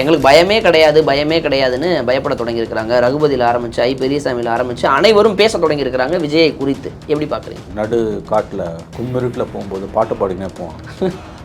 எங்களுக்கு பயமே கிடையாது பயமே கிடையாதுன்னு பயப்பட தொடங்கியிருக்கிறாங்க. ரகுபதியில் ஆரம்பிச்சு ஐ பெரியசாமியில் ஆரம்பிச்சு அனைவரும் பேச தொடங்கியிருக்கிறாங்க விஜயை குறித்து. எப்படி பார்க்குறீங்க? நடு காட்டில் கும்மிருட்டில் போகும்போது பாட்டு பாடினே போவான்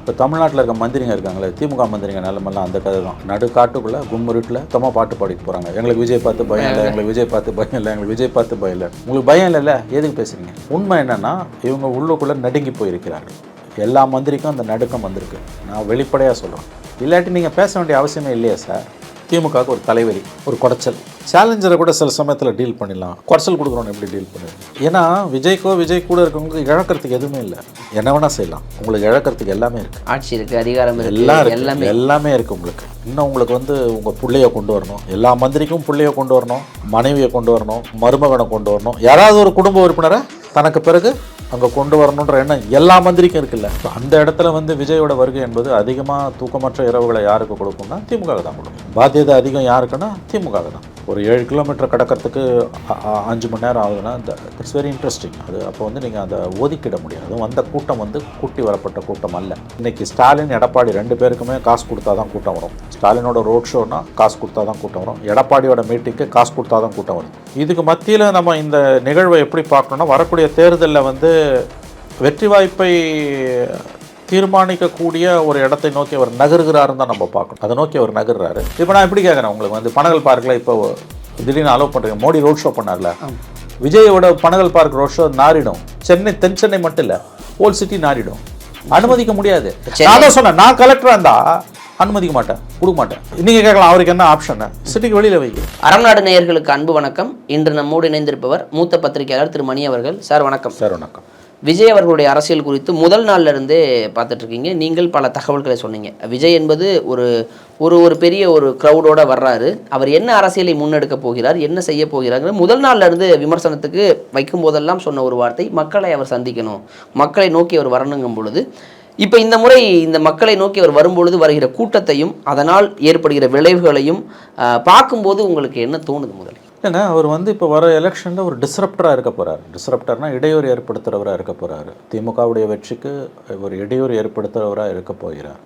இப்போ தமிழ்நாட்டில் இருக்க மந்திரிங்க இருக்காங்களே திமுக மந்திரிங்க நிலமெல்லாம் அந்த கதை தான் நடு காட்டுக்குள்ளே கும்மிருட்டில் தம்மா பாட்டு பாடிட்டு போகிறாங்க எங்களுக்கு விஜய் பார்த்து பயம் இல்லை எங்களுக்கு விஜய் பார்த்து பயம் இல்லை எங்களுக்கு விஜய் பார்த்து பயம் இல்லை. உங்களுக்கு பயம் இல்லைல்ல? எதுக்கு பேசுகிறீங்க உண்மை என்னென்னா இவங்க உள்ளுக்குள்ளே நடுங்கி போயிருக்கிறார்கள். எல்லா மந்திரிக்கும் அந்த நடுக்கம் வந்திருக்கு. நான் வெளிப்படையாக சொல்கிறேன் இல்லாட்டி நீங்கள் பேச வேண்டிய அவசியமே இல்லையா சார் திமுகவுக்கு ஒரு தலைவலி ஒரு குடைச்சல். சேலஞ்சரை கூட சில சமயத்தில் டீல் பண்ணிடலாம். குறைச்சல் கொடுக்குறோன்னு எப்படி டீல் பண்ணுறது? ஏன்னா விஜய்க்கோ விஜய் கூட இருக்கவங்களுக்கு இழக்கிறதுக்கு எதுவுமே இல்லை. என்ன வேணால் செய்யலாம். உங்களுக்கு இழக்கிறதுக்கு எல்லாமே இருக்குது ஆட்சி இருக்கு அதிகாரம் எல்லாம் எல்லாமே. எல்லாமே இருக்குது உங்களுக்கு. இன்னும் உங்களுக்கு வந்து உங்கள் பிள்ளைய கொண்டு வரணும். எல்லா மந்திரிக்கும் பிள்ளைய கொண்டு வரணும். மனைவியை கொண்டு வரணும். மருமகனை கொண்டு வரணும். யாராவது ஒரு குடும்ப உறுப்பினரை தனக்கு பிறகு அங்கே கொண்டு வரணுன்ற எண்ணம் எல்லா மந்திரிக்கும் இருக்குல்ல. ஸோ அந்த இடத்துல வந்து விஜயோட வருகை என்பது அதிகமாக தூக்கமற்ற இரவுகளை யாருக்கு கொடுக்கும்னா திமுக தான் கொடுக்கும். பாத்தியதை அதிகம் யாருக்குன்னா திமுக தான். ஒரு ஏழு கிலோமீட்டர் கடக்கிறதுக்கு அஞ்சு மணி நேரம் ஆகுதுன்னா இட்ஸ் வெரி இன்ட்ரெஸ்டிங் அது அப்போ வந்து நீங்கள் அதை ஒதுக்கிட முடியாது. வந்த கூட்டம் வந்து கூட்டி வரப்பட்ட கூட்டம் அல்ல. இன்றைக்கி ஸ்டாலின் எடப்பாடி ரெண்டு பேருக்குமே காசு கொடுத்தா தான் கூட்டம் வரும். ஸ்டாலினோட ரோட் ஷோனா காசு கொடுத்தா தான் கூட்டம் வரும். எடப்பாடியோட மீட்டிங்க்கு காசு கொடுத்தா தான் கூட்டம் வரும். இதுக்கு மத்தியில் நம்ம இந்த நிகழ்வை எப்படி பார்க்கணுன்னா வரக்கூடிய தேர்தலில் வந்து வெற்றி வாய்ப்பை தீர்மானிக்கக்கூடிய ஒரு இடத்தை நோக்கி அவர் நகருகிறாருன்னு தான் நம்ம பார்க்கணும். அதை நோக்கி அவர் நகர்றாரு. இப்போ நான் எப்படி கேட்குறேன் உங்களுக்கு வந்து பனகல் பார்க்கில் இப்போ திடீர்னு அலோவ் பண்ணுறீங்க மோடி ரோட் ஷோ பண்ணார்ல. விஜயோட பனகல் பார்க் ரோட் ஷோ நாரிடும் சென்னை தென் சென்னை மட்டும் இல்லை ஹோல் சிட்டி நாரிடும் அனுமதிக்க முடியாது. நான் தான் சொன்னேன் நான் கலெக்டராக இருந்தா அனுமதிக்க மாட்டேன் கொடுக்க மாட்டேன். நீங்க கேட்கலாம் அவருக்கு என்ன ஆப்ஷன் சிட்டிக்கு வெளியில வைக்க அறநாடு நேயர்களுக்கு அன்பு வணக்கம். இன்று நம்மோடு இணைந்திருப்பவர் மூத்த பத்திரிகையாளர் திரு மணி அவர்கள். சார் வணக்கம். சார் வணக்கம். விஜய் அவர்களுடைய அரசியல் குறித்து முதல் நாள்ல இருந்தே பார்த்துட்ருக்கீங்க. நீங்கள் பல தகவல்களை சொன்னீங்க. விஜய் என்பது ஒரு ஒரு ஒரு பெரிய ஒரு க்ரௌடோடு வர்றாரு. அவர் என்ன அரசியலை முன்னெடுக்க போகிறார் என்ன செய்ய போகிறார் முதல் நாள்ல இருந்து விமர்சனத்துக்கு வைக்கும் போதெல்லாம் சொன்ன ஒரு வார்த்தை மக்களை அவர் சந்திக்கணும். மக்களை நோக்கி அவர் வரணுங்கும் பொழுது இப்போ இந்த முறை இந்த மக்களை நோக்கி அவர் வரும்பொழுது வருகிற கூட்டத்தையும் அதனால் ஏற்படுகிற விளைவுகளையும் பார்க்கும்போது உங்களுக்கு என்ன தோணுது முதல்ல? ஏன்னா அவர் வந்து இப்போ வர எலெக்ஷனில் ஒரு டிஸ்ரப்டராக இருக்க போகிறார் டிஸ்ரப்டர்னா இடையூறு ஏற்படுத்துகிறவராக இருக்க போகிறார் திமுகவுடைய வெற்றிக்கு ஒரு இடையூறு ஏற்படுத்துகிறவராக இருக்க போகிறார்.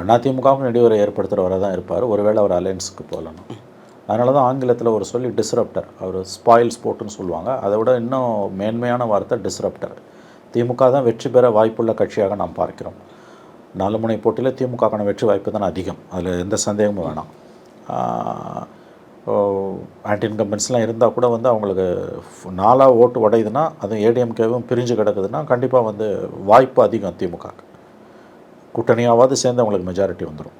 அண்ணா திமுகவுக்கும் இடையூறு ஏற்படுத்துகிறவராக தான் இருப்பார். ஒருவேளை அவர் அலையன்ஸுக்கு போகலாம் அதனால தான் ஆங்கிலத்தில் ஒரு சொல்லி டிஸ்ரப்டர் அவர் ஸ்பாயில் ஸ்போர்ட்னு சொல்லுவாங்க. அதை விட இன்னும் மேன்மையான வார்த்தை டிஸ்ரப்டர் திமுக தான் வெற்றி பெற வாய்ப்புள்ள கட்சியாக நாம் பார்க்கிறோம். நாலு முனை போட்டியில் திமுகக்கான வெற்றி வாய்ப்பு தான் அதிகம். அதில் எந்த சந்தேகமும் வேணாம். ஆன்டி இன்கம்பன்ஸ்லாம் இருந்தால் கூட வந்து அவங்களுக்கு நாலாக ஓட்டு உடையுதுன்னா அதுவும் ஏடிஎம்கேவும் பிரிஞ்சு கிடக்குதுன்னா கண்டிப்பாக வந்து வாய்ப்பு அதிகம் திமுக கூட்டணியாவது சேர்ந்து அவங்களுக்கு மெஜாரிட்டி வந்துடும்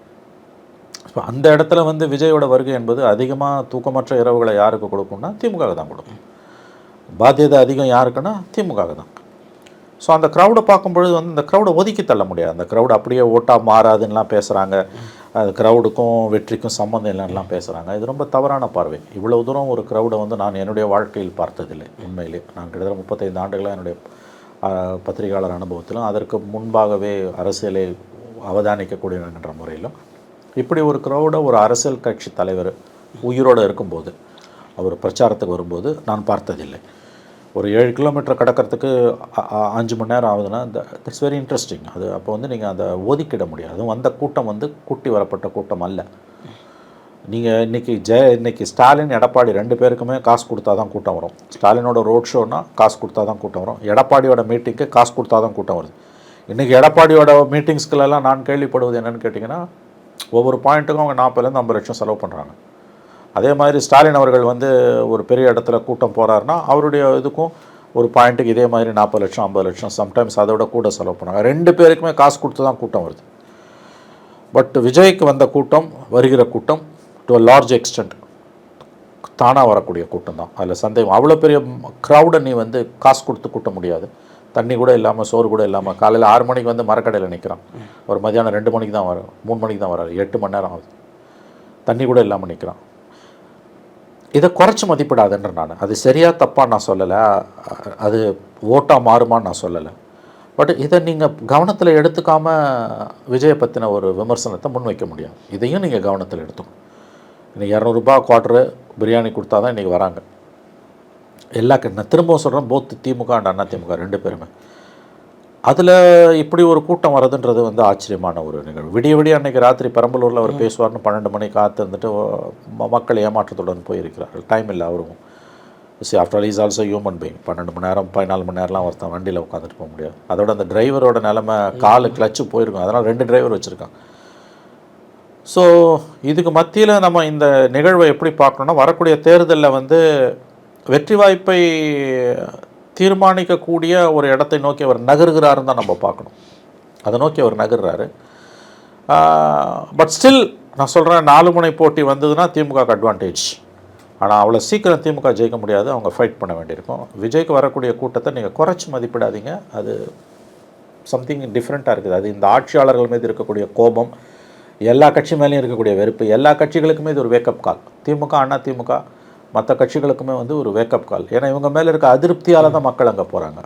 இப்போ அந்த இடத்துல வந்து விஜயோட வருகை என்பது அதிகமாக தூக்கமற்ற இரவுகளை யாருக்கு கொடுக்கும்னா திமுக தான் கொடுக்கும். பாத்தியதை அதிகம் யாருக்குன்னா திமுக தான். ஸோ அந்த க்ரௌடை பார்க்கும்பொழுது வந்து அந்த க்ரௌடை ஒதுக்கி தள்ள முடியாது. அந்த க்ரௌட் அப்படியே ஓட்டாக மாறாதுன்னெலாம் பேசுகிறாங்க அது க்ரௌடுக்கும் வெற்றிக்கும் சம்மந்தம் இல்லைன்னுலாம் பேசுகிறாங்க இது ரொம்ப தவறான பார்வை. இவ்வளோ தூரம் ஒரு க்ரௌடை வந்து நான் என்னுடைய வாழ்க்கையில் பார்த்ததில்லை உண்மையிலே. நான் கிட்டத்தட்ட முப்பத்தைந்து ஆண்டுகளாக என்னுடைய பத்திரிகையாளர் அனுபவத்திலும் அதற்கு முன்பாகவே அரசியலை அவதானிக்கக்கூடியவங்கிற முறையிலும் இப்படி ஒரு க்ரௌடை ஒரு அரசியல் கட்சி தலைவர் உயிரோடு இருக்கும்போது அவர் பிரச்சாரத்துக்கு வரும்போது நான் பார்த்ததில்லை. ஒரு ஏழு கிலோமீட்டர் கடக்கிறதுக்கு அ- அஞ்சு மணி நேரம் ஆகுதுன்னா இட்ஸ் வெரி இன்ட்ரெஸ்டிங் அது அப்போ வந்து நீங்கள் அதை ஒதுக்கிட முடியாது. அதுவும் வந்த கூட்டம் வந்து கூட்டி வரப்பட்ட கூட்டம் அல்ல. நீங்கள் இன்றைக்கி ஜெய இன்னைக்கு ஸ்டாலின் எடப்பாடி ரெண்டு பேருக்குமே காசு கொடுத்தா தான் கூட்டம் வரும். ஸ்டாலினோட ரோட் ஷோனா காசு கொடுத்தா தான் கூட்டம் வரும். எடப்பாடியோட மீட்டிங்க்கு காசு கொடுத்தா தான் கூட்டம் வருது. இன்றைக்கி எடப்பாடியோட மீட்டிங்ஸ்களெல்லாம் நான் கேள்விப்படுவது என்னென்னு கேட்டிங்கன்னா ஒவ்வொரு பாயிண்ட்டுக்கும் அவங்க நாற்பதுலேருந்து ஐம்பது லட்சம் செலவு பண்ணுறாங்க அதே மாதிரி ஸ்டாலின் அவர்கள் வந்து ஒரு பெரிய இடத்துல கூட்டம் போகிறாருன்னா அவருடைய இதுக்கும் ஒரு பாயிண்ட்டுக்கு இதே மாதிரி நாற்பது லட்சம் ஐம்பது லட்சம் சம்டைம்ஸ் அதை விட கூட செலவு பண்ணாங்க ரெண்டு பேருக்குமே காசு கொடுத்து தான் கூட்டம் வருது. பட் விஜய்க்கு வந்த கூட்டம் வருகிற கூட்டம் டு அ லார்ஜ் எக்ஸ்டென்ட் தானாக வரக்கூடிய கூட்டம் தான். அதில் சந்தேகம். அவ்வளோ பெரிய க்ரௌடை நீ வந்து காசு கொடுத்து கூட்ட முடியாது. தண்ணி கூட இல்லாமல் சோறு கூட இல்லாமல் காலையில் ஆறு மணிக்கு வந்து மரக்கடையில் நிற்கிறான் ஒரு மதியானம் ரெண்டு மணிக்கு தான் வரும் மூணு மணிக்கு தான் வராது எட்டு மணி நேரம் ஆகுது. தண்ணி கூட இல்லாமல் நிற்கிறான் இதை குறைச்சி மதிப்பிடாதுன்ற நான். அது சரியாக தப்பாக நான் சொல்லலை. அது ஓட்டாக மாறுமான்னு நான் சொல்லலை. பட் இதை நீங்கள் கவனத்தில் எடுத்துக்காமல் விஜயை பற்றின ஒரு விமர்சனத்தை முன்வைக்க முடியாது இதையும் நீங்கள் கவனத்தில் எடுத்துக்கணும். இன்னைக்கு இரநூறுபா குவார்ட்ரு பிரியாணி கொடுத்தா தான் இன்றைக்கி வராங்க. எல்லா நான் திரும்பவும் சொல்கிறேன் both DMK and Anna DMK ரெண்டு பேருமே. அதில் இப்படி ஒரு கூட்டம் வர்றதுன்றது வந்து ஆச்சரியமான ஒரு நிகழ்வு. விடிய விடிய அன்னைக்கு ராத்திரி பெரம்பலூரில் அவர் பேசுவார்னு பன்னெண்டு மணிக்கு காத்து இருந்துட்டு ம- மக்கள் ஏமாற்றத்துடன் போயிருக்கிறார்கள். டைம் இல்லை அவரும். See after all is also human being பன்னெண்டு மணி நேரம் பதினாலு மணி நேரம்லாம் ஒருத்தன் வண்டியில் உட்காந்துட்டு போக முடியாது. அதோட அந்த டிரைவரோட நிலமை காலு கிளச்சு போயிருக்கும். அதனால் ரெண்டு டிரைவர் வச்சுருக்கான். ஸோ இதுக்கு மத்தியில் நம்ம இந்த நிகழ்வை எப்படி பார்க்கணும்னா வரக்கூடிய தேர்தலில் வந்து வெற்றி வாய்ப்பை தீர்மானிக்கக்கூடிய ஒரு இடத்தை நோக்கி அவர் நகர்கிறாருன்னு தான் நம்ம பார்க்கணும். அதை நோக்கி அவர் நகர்றாரு. பட் ஸ்டில் நான் சொல்கிறேன் நாலு முனை போட்டி வந்ததுன்னா திமுக அட்வான்டேஜ் ஆனால் அவ்வளோ சீக்கிரம் திமுக ஜெயிக்க முடியாது அவங்க ஃபைட் பண்ண வேண்டியிருக்கும். விஜய்க்கு வரக்கூடிய கூட்டத்தை நீங்கள் குறைச்சி மதிப்பிடாதீங்க. அது சம்திங் டிஃப்ரெண்ட்டாக இருக்குது. அது இந்த ஆட்சியாளர்கள் மீது இருக்கக்கூடிய கோபம் எல்லா கட்சி மேலேயும் இருக்கக்கூடிய வெறுப்பு எல்லா கட்சிகளுக்குமே இது ஒரு வேக்கப் கால் திமுக அண்ணா திமுக மற்ற கட்சிகளுக்குமே வந்து ஒரு வேக்கப் கால் ஏன்னா இவங்க மேலே இருக்க அதிருப்தியால் தான் மக்கள் அங்கே போகிறாங்க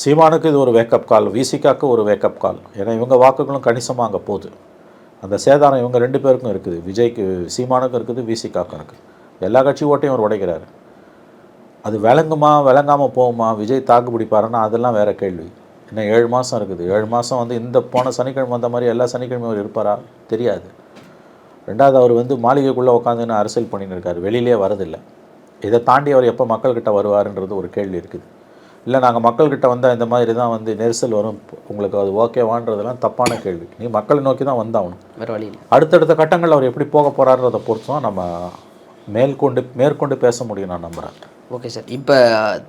சீமானுக்கு இது ஒரு வேக்கப் கால் விசிகாக்கு ஒரு வேக்கப் கால் ஏன்னா இவங்க வாக்குகளும் கணிசமாக அங்கே போகுது. அந்த சேதாரம் இவங்க ரெண்டு பேருக்கும் இருக்குது. விஜய்க்கு சீமானுக்கும் இருக்குது விசிகாக்கும் இருக்குது. எல்லா கட்சி ஓட்டையும் அவர் உடைக்கிறாரு. அது விளங்குமா விளங்காமல் போகுமா விஜய் தாக்கு பிடிப்பாருன்னா அதெல்லாம் வேறு கேள்வி. இன்னும் ஏழு மாதம் இருக்குது. ஏழு மாதம் வந்து இந்த போன சனிக்கிழமை வந்த மாதிரி எல்லா சனிக்கிழமையும் அவர் இருப்பாரா? தெரியாது. ரெண்டாவது அவர் வந்து மாளிகைக்குள்ளே உட்காந்துன்னு அரசியல் பண்ணின்னு இருக்காரு வெளியிலே வரதில்லை. இதை தாண்டி அவர் எப்போ மக்கள்கிட்ட வருவாருன்றது ஒரு கேள்வி இருக்குது. இல்லை நாங்கள் மக்கள்கிட்ட வந்தால் இந்த மாதிரி தான் வந்து நெரிசல் வரும். உங்களுக்கு அது ஓகேவான்றதெல்லாம் தப்பான கேள்வி. நீ மக்களை நோக்கி தான் வந்தாகணும். வேறு வழி அடுத்தடுத்த கட்டங்கள் அவர் எப்படி போக போகிறாருன்றதை பொறுத்து தான் நம்ம மேற்கொண்டு மேற்கொண்டு பேச முடியும் நான் நம்புகிறேன். Okay sir. இப்போ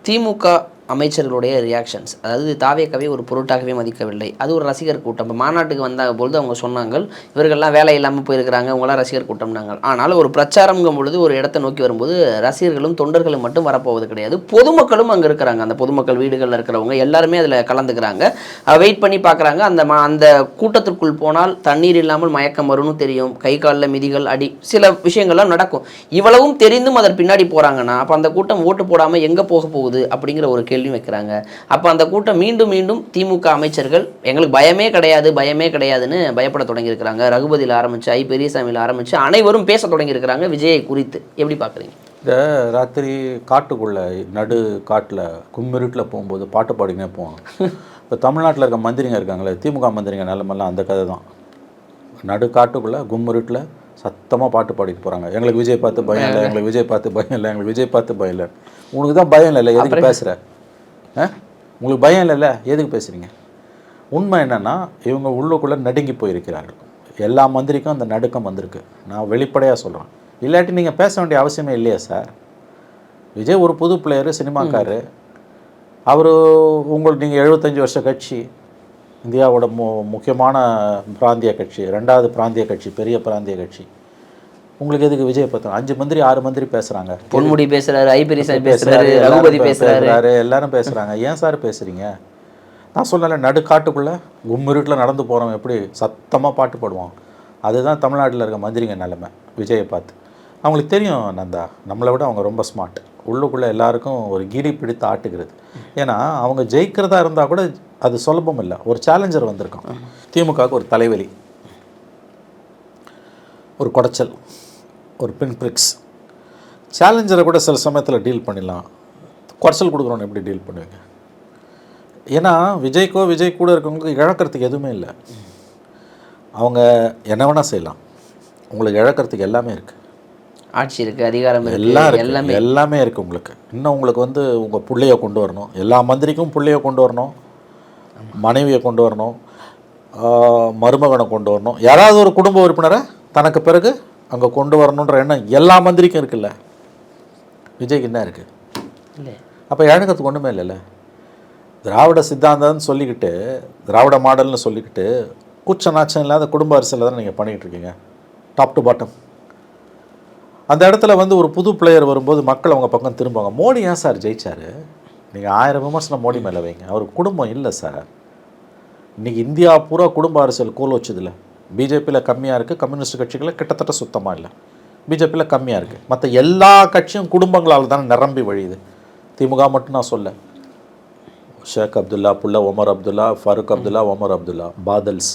திமுக அமைச்சர்களுடைய ரியாக்ஷன்ஸ் அதாவது தாவேக்கவே ஒரு பொருட்டாகவே மதிக்கவில்லை. அது ஒரு ரசிகர் கூட்டம். இப்போ மாநாட்டுக்கு வந்த பொழுது அவங்க சொன்னாங்க இவர்கள்லாம் வேலை இல்லாமல் போயிருக்கிறாங்க அவங்களாம் ரசிகர் கூட்டம்னாங்க ஆனால் ஒரு பிரச்சாரம்ங்கும் பொழுது ஒரு இடத்தை நோக்கி வரும்போது ரசிகர்களும் தொண்டர்களும் மட்டும் வரப்போவது கிடையாது. பொதுமக்களும் அங்கே இருக்கிறாங்க. அந்த பொதுமக்கள் வீடுகளில் இருக்கிறவங்க எல்லாருமே அதில் கலந்துக்கிறாங்க. வெயிட் பண்ணி பார்க்குறாங்க. அந்த மா அந்த கூட்டத்திற்குள் போனால் தண்ணீர் இல்லாமல் மயக்கம் வரும்னு தெரியும். கை காலில் மிதிகள் அடி சில விஷயங்கள்லாம் நடக்கும். இவ்வளவும் தெரிந்தும் அதன் பின்னாடி போகிறாங்கன்னா அப்போ அந்த கூட்டம் ஓட்டு போடாமல் எங்கே போக போகுது அப்படிங்கிற ஒரு கேள்வி வைக்கிறாங்க. அப்போ அந்த கூட்டம் மீண்டும் மீண்டும் திமுக அமைச்சர்கள் எங்களுக்கு பயமே கிடையாது பயமே கிடையாதுன்னு பயப்பட தொடங்கியிருக்கிறாங்க. ரகுபதியில் ஆரம்பிச்சு ஐ பெரியசாமியில் ஆரம்பிச்சு அனைவரும் பேச தொடங்கியிருக்கிறாங்க விஜயை குறித்து. எப்படி பார்க்குறீங்க? இந்த ராத்திரி காட்டுக்குள்ளே நடு காட்டில் கும்மிருட்டில் போகும்போது பாட்டு பாடினே போவாங்க இப்போ தமிழ்நாட்டில் இருக்க மந்திரிங்க இருக்காங்களே திமுக மந்திரிங்க நிலமெல்லாம் அந்த கதை தான் நடு காட்டுக்குள்ளே கும்மிருட்டில் சத்தமாக பாட்டு பாடிட்டு போகிறாங்க எங்களுக்கு விஜய் பார்த்து பயம் இல்லை எங்களுக்கு விஜய் பார்த்து பயம் இல்லை எங்களுக்கு விஜய் பார்த்து பயம் இல்லை. உனக்கு தான் பயம் இல்லை எதுக்கு பேசுகிற உங்களுக்கு பயம் இல்லைல்ல? எதுக்கு பேசுகிறீங்க உண்மை என்னென்னா இவங்க உள்ளுக்குள்ளே நடுங்கி போயிருக்கிறார்கள். எல்லா மந்திரிக்கும் அந்த நடுக்கம் வந்திருக்கு. நான் வெளிப்படையாக சொல்கிறேன் இல்லாட்டி நீங்கள் பேச வேண்டிய அவசியமே இல்லையா சார்? விஜய் ஒரு புது பிளேயரு சினிமாக்காரு. அவர் உங்கள் நீங்கள் எழுபத்தஞ்சி வருஷ கட்சி இந்தியாவோட மு முக்கியமான பிராந்திய கட்சி ரெண்டாவது பிராந்திய கட்சி பெரிய பிராந்திய கட்சி. உங்களுக்கு எதுக்கு விஜய் பார்த்தோம் அஞ்சு மந்திரி ஆறு மந்திரி பேசுகிறாங்க பொன்முடி பேசுறாரு ஐ பெரியசாமி பேசுறாரு ரகுபதி பேசுறாரு. எல்லாரும் பேசுறாங்க. ஏன் சார் பேசுறீங்க? நான் சொல்லல நடுக்காட்டுக்குள்ள கும்மிருட்டில் நடந்து போறோம் எப்படி சத்தமா பாட்டு பாடுவான்? அதுதான் தமிழ்நாட்டில் இருக்க மந்திரிங்க நிலைமை விஜயை பார்த்து. அவங்களுக்கு தெரியும் நந்தா. நம்மளை விட அவங்க ரொம்ப ஸ்மார்ட் உள்ளுக்குள்ளே எல்லாருக்கும் ஒரு கிரி பிடித்து ஆட்டுகிறது. ஏன்னா அவங்க ஜெயிக்கிறதா இருந்தால் கூட அது சுலபம் இல்லை. ஒரு சேலஞ்சர் வந்திருக்கான். திமுகவுக்கு ஒரு தலைவலி. ஒரு குடைச்சல். ஒரு பின் பிரிக்ஸ் சேலஞ்சரை கூட சில சமயத்தில் டீல் பண்ணிடலாம். குறைச்சல் கொடுக்குறோன்னு எப்படி டீல் பண்ணுவீங்க? ஏன்னா விஜய்க்கோ விஜய் கூட இருக்கவங்களுக்கு இழக்கிறதுக்கு எதுவுமே இல்லை. அவங்க என்ன வேணால் செய்யலாம். உங்களுக்கு இழக்கிறதுக்கு எல்லாமே இருக்குது ஆட்சி இருக்கு அதிகாரம் எல்லாம் எல்லாமே. எல்லாமே இருக்குது உங்களுக்கு. இன்னும் உங்களுக்கு வந்து உங்கள் பிள்ளைய கொண்டு வரணும். எல்லா மந்திரிக்கும் பிள்ளைய கொண்டு வரணும். மனைவியை கொண்டு வரணும். மருமகனை கொண்டு வரணும். யாராவது ஒரு குடும்ப உறுப்பினரை தனக்கு பிறகு அங்கே கொண்டு வரணுன்ற எண்ணம் எல்லா மந்திரிக்கும் இருக்குல்ல? விஜய்க்கு என்ன இருக்குது இல்லை. அப்போ இழக்கிறதுக்கு ஒன்றுமே இல்லைல்ல. திராவிட சித்தாந்தம்னு சொல்லிக்கிட்டு திராவிட மாடல்னு சொல்லிக்கிட்டு கூச்ச நாச்சம் இல்லாத குடும்ப அரசியலை தான் நீங்கள் பண்ணிக்கிட்டு இருக்கீங்க? டாப் டு பாட்டம் அந்த இடத்துல வந்து ஒரு புது பிளேயர் வரும்போது மக்கள் அவங்க பக்கம் திரும்புவாங்க. மோடி ஏன் சார் ஜெயிச்சாரு? நீங்கள் ஆயிரம் விமர்சனம் மோடி மேலே வைங்க. அவர் குடும்பம் இல்லை சார். இன்னைக்கு இந்தியா பூரா குடும்ப அரசியல் கோல் வச்சதில்ல. பிஜேபியில் கம்மியாக இருக்குது கம்யூனிஸ்ட் கட்சிகளில் கிட்டத்தட்ட சுத்தமாக இல்லை. பிஜேபியில் கம்மியாக இருக்குது மற்ற எல்லா கட்சியும் குடும்பங்களால் தானே நிரம்பி வழியுது. திமுக மட்டும் நான் சொல்ல. ஷேக் அப்துல்லா புள்ள ஒமர் அப்துல்லா ஃபருக் அப்துல்லா ஒமர் அப்துல்லா பாதல்ஸ்.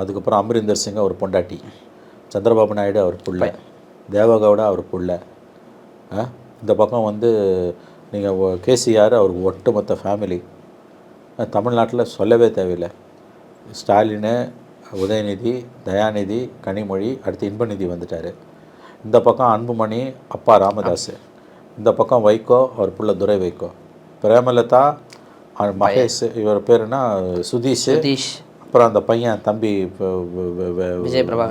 அதுக்கப்புறம் அமரிந்தர் சிங் அவர் பொண்டாட்டி. சந்திரபாபு நாயுடு அவர் புள்ள. தேவகவுடா அவர் புள்ள? இந்த பக்கம் வந்து நீங்கள் கேசிஆர் அவர் ஒட்டுமொத்த ஃபேமிலி தமிழ்நாட்டில் சொல்லவே தேவையில்லை. ஸ்டாலினு உதயநிதி தயாநிதி கனிமொழி அடுத்து இன்பநிதி வந்துட்டார். இந்த பக்கம் அன்புமணி அப்பா ராமதாஸ் இந்த பக்கம் வைகோ அவர் புள்ள துரை வைகோ. பிரேமலதா மகேஷ் இவர் பேர் என்ன சுதீஷ். சதீஷ். அப்புறம் அந்த பையன் தம்பி.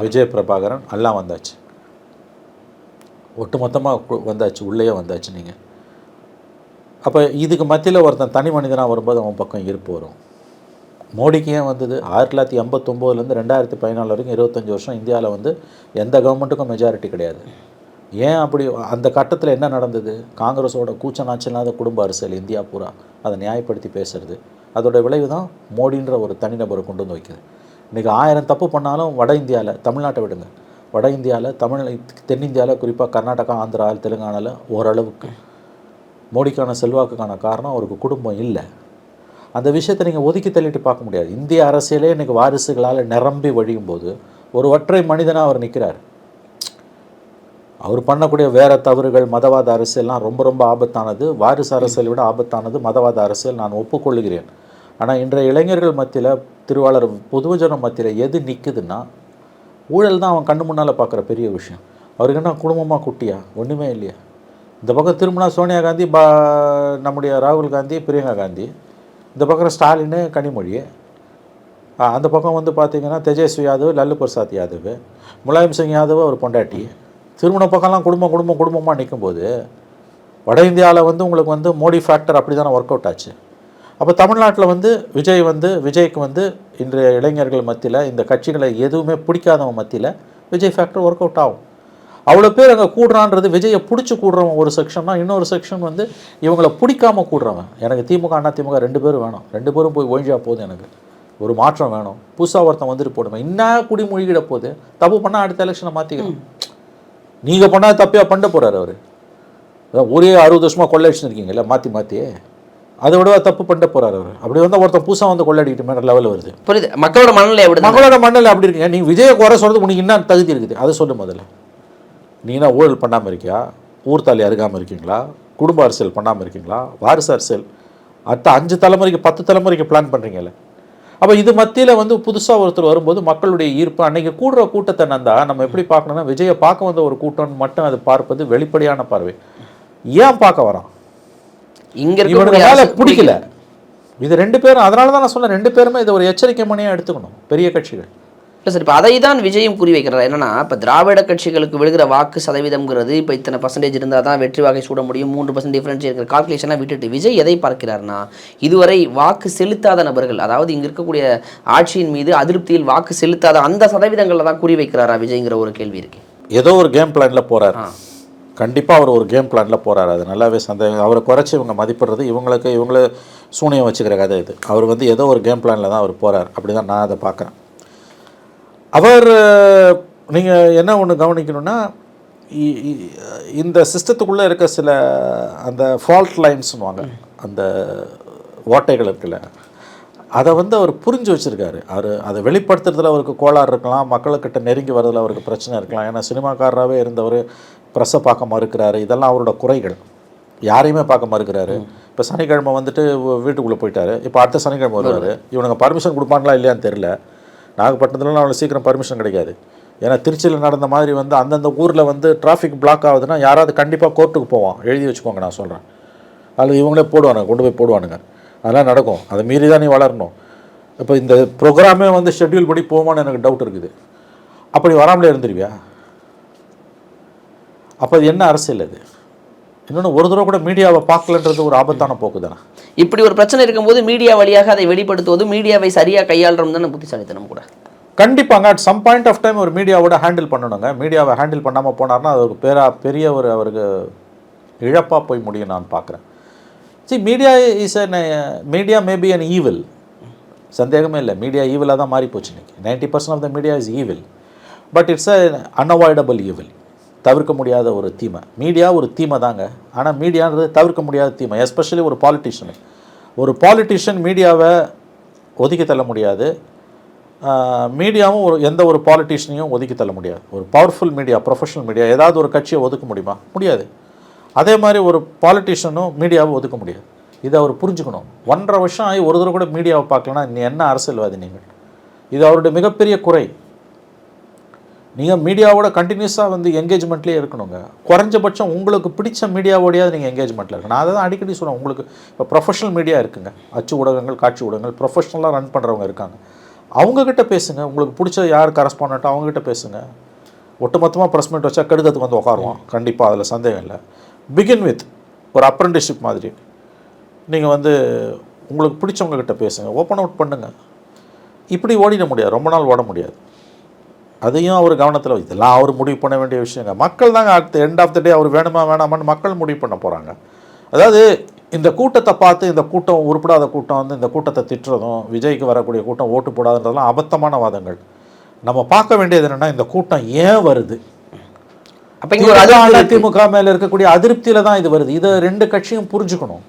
விஜய் பிரபாகரன் எல்லாம் வந்தாச்சு. ஒட்டுமொத்தமாக வந்தாச்சு உள்ளேயே வந்தாச்சு நீங்கள் அப்போ இதுக்கு மத்தியில் ஒருத்தன் தனி மனிதனாக வரும்போது அவன் பக்கம் இருப்பு வரும். மோடிக்கு ஏன் வந்தது? ஆயிரத்தி தொள்ளாயிரத்தி எண்பத்தொம்போதுலேருந்து ரெண்டாயிரத்தி பதினாலு வரைக்கும் இருபத்தஞ்சி வருஷம் இந்தியாவில் வந்து எந்த கவர்மெண்ட்டுக்கும் மெஜாரிட்டி கிடையாது. ஏன் அப்படி அந்த கட்டத்தில் என்ன நடந்தது? காங்கிரஸோட கூச்ச நாச்சலாத குடும்ப அரசியல் இந்தியா பூரா அதை நியாயப்படுத்தி பேசுறது. அதோட விளைவு தான் மோடின்ற ஒரு தனிநபரை கொண்டு வந்து வைக்குது. இன்றைக்கி ஆயிரம் தப்பு பண்ணாலும் வட இந்தியாவில் தமிழ்நாட்டை விடுங்க. வட இந்தியாவில் தமிழ் தென்னிந்தியாவில் குறிப்பாக கர்நாடகா ஆந்திரா தெலுங்கானாவில் ஓரளவுக்கு மோடிக்கான செல்வாக்குக்கான காரணம் அவருக்கு குடும்பம் இல்லை. அந்த விஷயத்தை நீங்கள் ஒதுக்கி தள்ளிட்டு பார்க்க முடியாது. இந்திய அரசியலே இன்றைக்கி வாரிசுகளால் நிரம்பி வழியும் போது ஒரு ஒற்றை மனிதனாக அவர் நிற்கிறார் அவர் பண்ணக்கூடிய வேற தவறுகள் மதவாத அரசியல்லாம் ரொம்ப ரொம்ப ஆபத்தானது. வாரிசு அரசியலை விட ஆபத்தானது. மதவாத அரசியல் நான் ஒப்புக்கொள்கிறேன். ஆனால் இன்றைய இளைஞர்கள் மத்தியில் திருவாளர் பொதுஜனம் மத்தியில் எது நிற்குதுன்னா ஊழல் தான் அவன் கண்ணு முன்னால் பார்க்குற பெரிய விஷயம். அவருக்கு என்ன குடும்பமாக குட்டியா? ஒன்றுமே இல்லையா. இந்த பக்கம் திரும்பினா சோனியா காந்தி பா நம்முடைய ராகுல் காந்தி பிரியங்கா காந்தி இந்த பக்கம் ஸ்டாலின் கனிமொழி. அந்த பக்கம் வந்து பார்த்திங்கன்னா தேஜஸ்வி யாதவ் லல்லு பிரசாத் யாதவ் முலாயம் சிங் யாதவ் அவர் பொண்டாட்டி. திருமண பக்கம்லாம் குடும்பம் குடும்பம் குடும்பமாக நிற்கும்போது வட இந்தியாவில் வந்து உங்களுக்கு வந்து மோடி ஃபேக்டர் அப்படி தானே ஒர்க் அவுட் ஆச்சு. அப்போ தமிழ்நாட்டில் வந்து விஜய் வந்து விஜய்க்கு வந்து இன்றைய இளைஞர்கள் மத்தியில் இந்த கட்சிகளை எதுவுமே பிடிக்காதவங்க மத்தியில் விஜய் ஃபேக்டர் ஒர்க் அவுட் ஆகும். அவ்வளோ பேர் அங்கே கூடுறான்றது விஜயை பிடிச்சி கூடுறவன் ஒரு செக்ஷன்னா இன்னொரு செக்ஷன் வந்து இவங்கள பிடிக்காம கூடுறவன். எனக்கு திமுக அண்ணா திமுக ரெண்டு பேரும் வேணும். ரெண்டு பேரும் போய் ஒழிஞ்சா போதும் எனக்கு. ஒரு மாற்றம் வேணும். புதுசாக ஒருத்தன் வந்துட்டு போடுவேன் என்ன குடி முழுகிட போகுது. தப்பு பண்ணால் அடுத்த எலெக்ஷனை மாற்றிக்கணும் நீங்கள் பண்ணால் தப்பியாக பண்ண போகிறாரு அவர். ஒரே அறுபது வருஷமாக கொள்ளையடிச்சுருக்கீங்கல்ல மாற்றி மாற்றி அதை விட தப்பு பண்ண போகிறாரு அவர். அப்படி வந்தால் ஒருத்தன் புதுசாக வந்து கொள்ளையடிக்கிட்டு மேலே லெவலில் வருது. புரியுது. மக்களோட மனநிலை எப்படி மகளோட மண்ணில் அப்படி இருக்கீங்க நீங்கள் விஜயை குறை சொல்கிறது உனக்கு என்ன தகுதி இருக்குது. அதை சொல்லு முதல்ல. நீ என்ன ஊழல் பண்ணாமல் இருக்கியா? ஊர்த்தாலி அருகாமல் இருக்கீங்களா? குடும்ப அரசியல் பண்ணாமல் இருக்கீங்களா? வாரிசு அரசியல். அடுத்த அஞ்சு தலைமுறைக்கு பத்து தலைமுறைக்கு பிளான் பண்ணுறீங்கல்ல அப்போ இது மத்தியில் வந்து புதுசாக ஒருத்தர் வரும்போது மக்களுடைய ஈர்ப்பு அன்னைக்கு கூடுற கூட்டத்தை நந்தா நம்ம எப்படி பார்க்கணும்னா விஜயை பார்க்க வந்த ஒரு கூட்டம்னு மட்டும் அது பார்ப்பது வெளிப்படையான பார்வை. ஏன் பார்க்க வரான்? இங்க இவனுக்கு பிடிக்கல. இது ரெண்டு பேரும் அதனால தான் நான் சொன்னேன் ரெண்டு பேருமே இதை ஒரு எச்சரிக்கை மணியாக எடுத்துக்கணும் பெரிய கட்சிகள். இல்லை சார் இப்போ அதை தான் விஜயும் குறி வைக்கிறார். என்னன்னா இப்போ திராவிட கட்சிகளுக்கு விழுகிற வாக்கு சதவீதம்ங்கிறது இப்போ இத்தனை பர்சன்டேஜ் இருந்தால் தான் வெற்றி வாகை சூட முடியும். மூன்று பர்சன்ட் டிஃபரன்ஸ் இருக்கிற கால்குலேஷனாக விட்டுட்டு விஜய் எதை பார்க்கிறார்னா இதுவரை வாக்கு செலுத்தாத நபர்கள் அதாவது இங்கே இருக்கக்கூடிய ஆட்சியின் மீது அதிருப்தியில் வாக்கு செலுத்தாத அந்த சதவீதங்களில் தான் குறி வைக்கிறாரா விஜய்ங்கிற ஒரு கேள்வி இருக்கு. ஏதோ ஒரு கேம் பிளானில் போகிறார் கண்டிப்பாக அவர் ஒரு கேம் பிளானில் போகிறார் அது நல்லாவே சந்தேகம் அவரை குறைச்சி இவங்க மதிப்பிடுறது இவங்களுக்கு இவங்கள சூனியம் வச்சுக்கிற கதை இது. அவர் வந்து ஏதோ ஒரு கேம் பிளானில் தான் அவர் போகிறார் அப்படி தான் நான் அதை பார்க்குறேன். அவர் நீங்கள் என்ன ஒன்று கவனிக்கணும்னா இந்த சிஸ்டத்துக்குள்ளே இருக்க சில அந்த ஃபால்ட் லைன்ஸ்னுவாங்க அந்த ஓட்டைகள் இருக்குல்ல அதை வந்து அவர் புரிஞ்சு வச்சுருக்காரு. அவர் அதை வெளிப்படுத்துறதுல அவருக்கு கோளாறு இருக்கலாம் மக்களுக்கிட்ட நெருங்கி வரதுல அவருக்கு பிரச்சனை இருக்கலாம். ஏன்னா சினிமாக்காரராகவே இருந்தவர் ப்ரெஸ்ஸை பார்க்க மறுக்கிறாரு. இதெல்லாம் அவரோட குறைகள். யாரையுமே பார்க்க மறுக்கிறாரு. இப்போ சனிக்கிழமை வந்துட்டு வீட்டுக்குள்ளே போயிட்டாரு. இப்போ அடுத்த சனிக்கிழமை வருவார். இவனுங்க பர்மிஷன் கொடுப்பாங்களா இல்லையான்னு தெரில நாகப்பட்டினத்துலலாம் அவ்வளோ சீக்கிரம் பர்மிஷன் கிடைக்காது. ஏன்னா திருச்சியில் நடந்த மாதிரி வந்து அந்தந்த ஊரில் வந்து டிராஃபிக் பிளாக் ஆகுதுன்னா யாராவது கண்டிப்பாக கோர்ட்டுக்கு போவான். எழுதி வச்சுக்கோங்க நான் சொல்கிறேன் அதில் இவங்களே போடுவானுங்க கொண்டு போய் போடுவானுங்க. அதெல்லாம் நடக்கும். அதை மீறி தான் நீ வளரணும். இப்போ இந்த ப்ரோக்ராமே வந்து ஷெட்யூல் படி போகுமான்னு எனக்கு டவுட் இருக்குது. அப்படி வராமலே இருந்துருவியா? அப்போ அது என்ன அரசியல் அது? இன்னொன்று ஒரு தடவை கூட மீடியாவை பார்க்கலன்றது ஒரு ஆபத்தான போக்கு தானே இப்படி ஒரு பிரச்சனை இருக்கும்போது மீடியா வழியாக அதை வெளிப்படுத்துவது மீடியாவை சரியாக கையாளுறது தானே புத்திசாலித்தனம் கூட. கண்டிப்பாங்க. At some point of time ஒரு மீடியாவோட ஹேண்டில் பண்ணணுங்க. மீடியாவை ஹேண்டில் பண்ணாமல் போனார்னா அது ஒரு பேரா பெரிய ஒரு அவருக்கு இழப்பாக போய் முடியும் நான் பார்க்குறேன். See media is an media maybe an evil சந்தேகமே இல்லை. மீடியா ஈவிலாக தான் மாறி போச்சு இன்னைக்கு. Ninety percent of the media is evil but it's a unavoidable evil தவிர்க்க முடியாத ஒரு தீமை. மீடியா ஒரு தீமை தாங்க. ஆனால் மீடியான்றது தவிர்க்க முடியாத தீமை. எஸ்பெஷலி ஒரு பாலிட்டிஷியன் ஒரு பாலிட்டிஷியன் மீடியாவை ஒதுக்கி தள்ள முடியாது. மீடியாவும் ஒரு எந்த ஒரு பாலிட்டிஷியனையும் ஒதுக்கி தள்ள முடியாது. ஒரு பவர்ஃபுல் மீடியா ப்ரொஃபஷனல் மீடியா ஏதாவது ஒரு கட்சியை ஒதுக்க முடியுமா? முடியாது. அதே மாதிரி ஒரு பாலிட்டிஷியனும் மீடியாவை ஒதுக்க முடியாது. இதை அவர் புரிஞ்சுக்கணும். ஒன்றரை வருஷம் ஆகி ஒரு தடவை கூட மீடியாவை பார்க்கலன்னா நீ என்ன அரசியல்வாதி நீங்கள்? இது அவருடைய மிகப்பெரிய குறை. நீங்கள் மீடியாவோட கண்டினியூஸாக வந்து என்கேஜ்மெண்ட்லேயே இருக்கணுங்க. குறைஞ்சபட்சம் உங்களுக்கு பிடிச்ச மீடியாவோடையாவது நீங்கள் என்கேஜ்மெண்ட்டில் இருக்கணும். நான் அதை தான் அடிக்கடி சொல்கிறேன் உங்களுக்கு இப்போ ப்ரொஃபஷனல் மீடியா இருக்குங்க. அச்சு ஊடகங்கள் காட்சி ஊடகங்கள் ப்ரொஃபஷனலாக ரன் பண்ணுறவங்க இருக்காங்க. அவங்கக்கிட்ட பேசுங்க. உங்களுக்கு பிடிச்ச யார் கரஸ்பாண்டோ அவங்ககிட்ட பேசுங்க. ஒட்டுமொத்தமாக ப்ரெஸ் மீட் வச்சா கெடுக்கிறதுக்கு வந்து உட்காருவோம் கண்டிப்பாக அதில் சந்தேகம் இல்லை. பிகின் வித் ஒரு அப்ரெண்டிஷிப் மாதிரி. நீங்கள் வந்து உங்களுக்கு பிடிச்சவங்கக்கிட்ட பேசுங்க. ஓப்பன் அவுட் பண்ணுங்கள் இப்படி ஓடிட முடியாது. ரொம்ப நாள் ஓட முடியாது. அதையும் அவர் கவனத்தில் இதெல்லாம் அவர் முடிவு பண்ண வேண்டிய விஷயங்க. மக்கள் தாங்க at end of the day அவர் வேணுமா வேணாமான்னு மக்கள் முடிவு பண்ண போகிறாங்க அதாவது இந்த கூட்டத்தை பார்த்து இந்த கூட்டம் உருப்படாத கூட்டம் வந்து இந்த கூட்டத்தை திட்டுறதும் விஜய்க்கு வரக்கூடிய கூட்டம் ஓட்டு போடாதுன்றதெல்லாம் அபத்தமான வாதங்கள். நம்ம பார்க்க வேண்டியது என்னென்னா இந்த கூட்டம் ஏன் வருது? அப்ப இங்க ஒரு அதிருப்தி இருக்கு. திமுக மேல இருக்கக்கூடிய அதிருப்தியில தான் இது வருது. இதை ரெண்டு கட்சியும் புரிஞ்சுக்கணும்.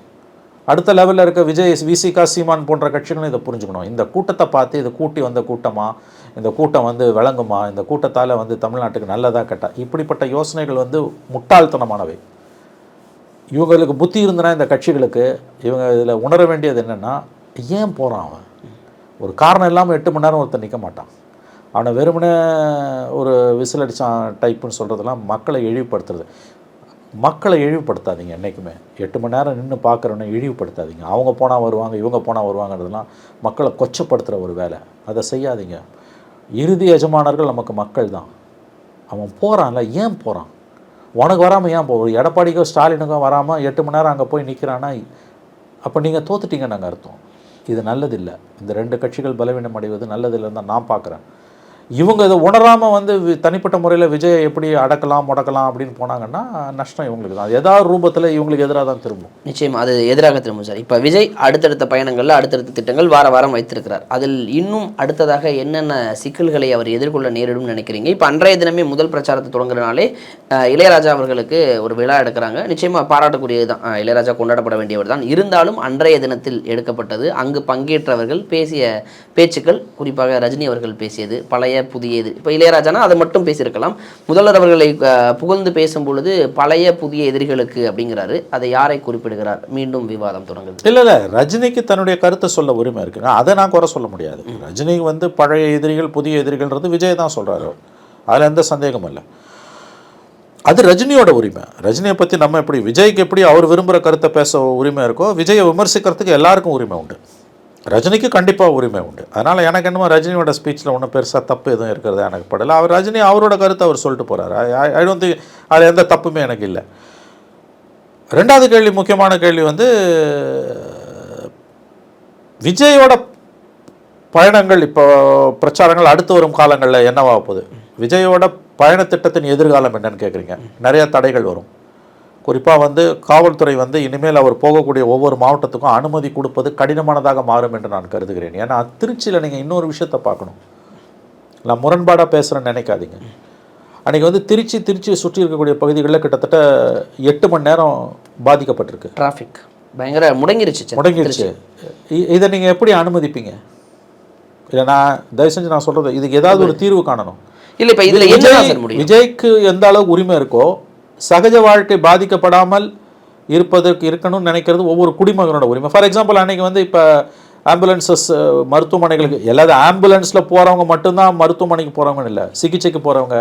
அடுத்த லெவலில் இருக்க விஜய் விசிகா சீமான் போன்ற கட்சிகளும் இதை புரிஞ்சுக்கணும். இந்த கூட்டத்தை பார்த்து இது கூட்டி வந்த கூட்டமா? இந்த கூட்டம் வந்து விளங்குமா? இந்த கூட்டத்தால் வந்து தமிழ்நாட்டுக்கு நல்லதாக கெட்டா இப்படிப்பட்ட யோசனைகள் வந்து முட்டாள்தனமானவை. இவங்களுக்கு புத்தி இருந்தனா இந்த கட்சிகளுக்கு இவங்க இதில் உணர வேண்டியது என்னென்னா ஏன் போகிறான் அவன்? ஒரு காரணம் இல்லாமல் எட்டு மணி நேரம் ஒருத்தன் நிற்க மாட்டான். அவனை வெறுமனே ஒரு விசில் அடித்தான் டைப்புன்னு சொல்கிறதெல்லாம் மக்களை இழிவுபடுத்துறது. மக்களை இழிவுபடுத்தாதீங்க என்றைக்குமே எட்டு மணி நேரம் நின்று பார்க்குறவனை இழிவுபடுத்தாதீங்க. அவங்க போனால் வருவாங்க இவங்க போனால் வருவாங்கிறதுலாம் மக்களை கொச்சப்படுத்துகிற ஒரு வேலை. அதை செய்யாதீங்க. இறுதி எஜமானர்கள் நமக்கு மக்கள் தான் அவன் போகிறான்ல ஏன் போகிறான் உனக்கு வராமல் ஏன் போ எடப்பாடிக்கோ ஸ்டாலினுக்கோ வராமல் எட்டு மணி நேரம் அங்கே போய் நிற்கிறான்னா அப்போ நீங்கள் தோத்துட்டீங்க நாங்கள் அர்த்தம். இது நல்லதில்லை. இந்த ரெண்டு கட்சிகள் பலவீனம் அடைவது நல்லதில்லைன்னு தான் நான் பார்க்குறேன். இவங்க இதை உணராமல் வந்து தனிப்பட்ட முறையில் விஜயை எப்படி அடக்கலாம் முடக்கலாம் அப்படின்னு போனாங்கன்னா நஷ்டம் இவங்களுக்கு தான். ஏதாவது ரூபத்தில் இவங்களுக்கு எதிராக தான் திரும்பும். நிச்சயம் அது எதிராக திரும்பும் சார். இப்போ விஜய் அடுத்தடுத்த பயணங்களில் அடுத்தடுத்த திட்டங்கள் வார வாரம் வைத்திருக்கிறார். அதில் இன்னும் அடுத்ததாக என்னென்ன சிக்கல்களை அவர் எதிர்கொள்ள நேரிடும் நினைக்கிறீங்க? இப்போ அன்றைய தினமே முதல் பிரச்சாரத்தை தொடங்குறனாலே இளையராஜா அவர்களுக்கு ஒரு விழா எடுக்கிறாங்க. நிச்சயமாக பாராட்டக்கூடியது தான். இளையராஜா கொண்டாடப்பட வேண்டியவர் தான். இருந்தாலும் அன்றைய தினத்தில் எடுக்கப்பட்டது அங்கு பங்கேற்றவர்கள் பேசிய பேச்சுக்கள் குறிப்பாக ரஜினி அவர்கள் பேசியது பழைய புதிய இது இப்போ இளையராஜானா அதை மட்டும் பேசியிருக்கலாம். முதல்வர் அவர்களை புகழ்ந்து பேசும் பொழுது பழைய புதிய எதிரிகளுக்கு அப்படிங்கிறாரு. அதை யாரை குறிப்பிடுகிறார்? மீண்டும் விவாதம் தொடங்குது. இல்லை இல்லை. ரஜினிக்கு தன்னுடைய கருத்தை சொல்ல உரிமை இருக்குங்க அதை நான் குறை சொல்ல முடியாது. ரஜினி வந்து பழைய எதிரிகள் புதிய எதிரிகள்ன்றது விஜய் தான் சொல்கிறாரு அதில் எந்த சந்தேகமும் இல்லை. அது ரஜினியோட உரிமை. ரஜினியை பற்றி நம்ம எப்படி விஜய்க்கு எப்படி அவர் விரும்புகிற கருத்தை பேச உரிமை இருக்கோ விஜயை விமர்சிக்கிறதுக்கு எல்லாருக்கும் உரிமை உண்டு. ரஜினிக்கு கண்டிப்பாக உரிமை உண்டு. அதனால் எனக்கு என்னமோ ரஜினியோட ஸ்பீச்சில் ஒன்றும் பெருசாக தப்பு எதுவும் இருக்கிறதா எனக்கு படல. அவர் ரஜினி அவரோட கருத்தை அவர் சொல்லிட்டு போகிறார் ஐ டோன்ட் திங்க் அதில் எந்த தப்புமே எனக்கு இல்லை. ரெண்டாவது கேள்வி முக்கியமான கேள்வி வந்து விஜயோட பயணங்கள் இப்போ பிரச்சாரங்கள் அடுத்து வரும் காலங்களில் என்னவா போகுது? விஜயோட பயண திட்டத்தின் எதிர்காலம் என்னன்னு கேட்குறீங்க நிறைய தடைகள் வரும். குறிப்பாக வந்து காவல்துறை வந்து இனிமேல் அவர் போகக்கூடிய ஒவ்வொரு மாவட்டத்துக்கும் அனுமதி கொடுப்பது கடினமானதாக மாறும் என்று நான் கருதுகிறேன். ஏன்னா திருச்சியில் நீங்கள் இன்னொரு விஷயத்தை பார்க்கணும். நான் முரண்பாடாக பேசுகிறேன்னு நினைக்காதீங்க. அன்றைக்கி வந்து திருச்சி திருச்சியை சுற்றி இருக்கக்கூடிய பகுதிகளில் கிட்டத்தட்ட எட்டு மணி நேரம் பாதிக்கப்பட்டிருக்கு. டிராஃபிக் பயங்கர முடங்கிருச்சு இ- இதை நீங்கள் எப்படி அனுமதிப்பீங்க? இல்லை நான் தயவு செஞ்சு நான் சொல்கிறது இதுக்கு ஏதாவது ஒரு தீர்வு காணணும். இல்ல இப்ப இதுல என்ன விஜய்க்கு எந்த அளவுக்கு உரிமை இருக்கோ சகஜ வாழ்க்கை பாதிக்கப்படாமல் இருப்பதற்கு இருக்கணும்னு நினைக்கிறது ஒவ்வொரு குடிமகனோட உரிமை. ஃபார் எக்ஸாம்பிள் அன்னைக்கு வந்து இப்போ ஆம்புலன்சஸ் மருத்துவமனைகளுக்கு எல்லாது ஆம்புலன்ஸில் போகிறவங்க மட்டும்தான் மருத்துவமனைக்கு போகிறவங்கன்னு இல்லை சிகிச்சைக்கு போகிறவங்க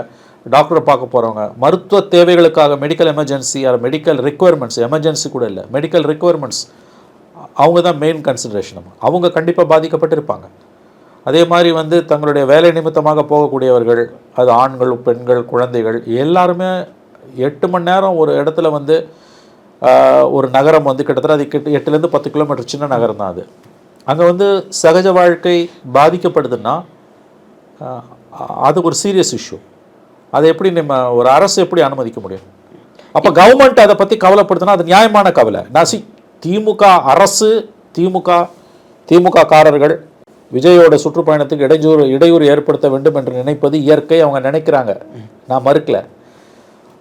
டாக்டரை பார்க்க போகிறவங்க மருத்துவ தேவைகளுக்காக medical emergency or medical requirements emergency கூட இல்லை மெடிக்கல் ரெக்குவயர்மெண்ட்ஸ் அவங்க தான் மெயின் கன்சிடரேஷன் அவங்க கண்டிப்பாக பாதிக்கப்பட்டிருப்பாங்க. அதே மாதிரி வந்து தங்களுடைய வேலை நிமித்தமாக போகக்கூடியவர்கள் அது ஆண்கள் பெண்கள் குழந்தைகள் எல்லாருமே எட்டு மணி நேரம் ஒரு இடத்துல வந்து ஒரு நகரம் வந்து கிட்டத்தட்ட அது கிட்ட எட்டுலேருந்து பத்து கிலோமீட்டர் சின்ன நகரம் தான் அது. அங்கே வந்து சகஜ வாழ்க்கை பாதிக்கப்படுதுன்னா அது ஒரு சீரியஸ் இஷ்யூ அதை எப்படி நம்ம ஒரு அரசு எப்படி அனுமதிக்க முடியும்? அப்போ கவர்மெண்ட் அதை பற்றி கவலைப்படுதுன்னா அது நியாயமான கவலை. நான் சி திமுக அரசு திமுக திமுக காரர்கள் விஜயோட சுற்றுப்பயணத்துக்கு இடையூறு இடையூறு ஏற்படுத்த வேண்டும் என்று நினைப்பது இயற்கை அவங்க நினைக்கிறாங்க. நான் மறுக்கல.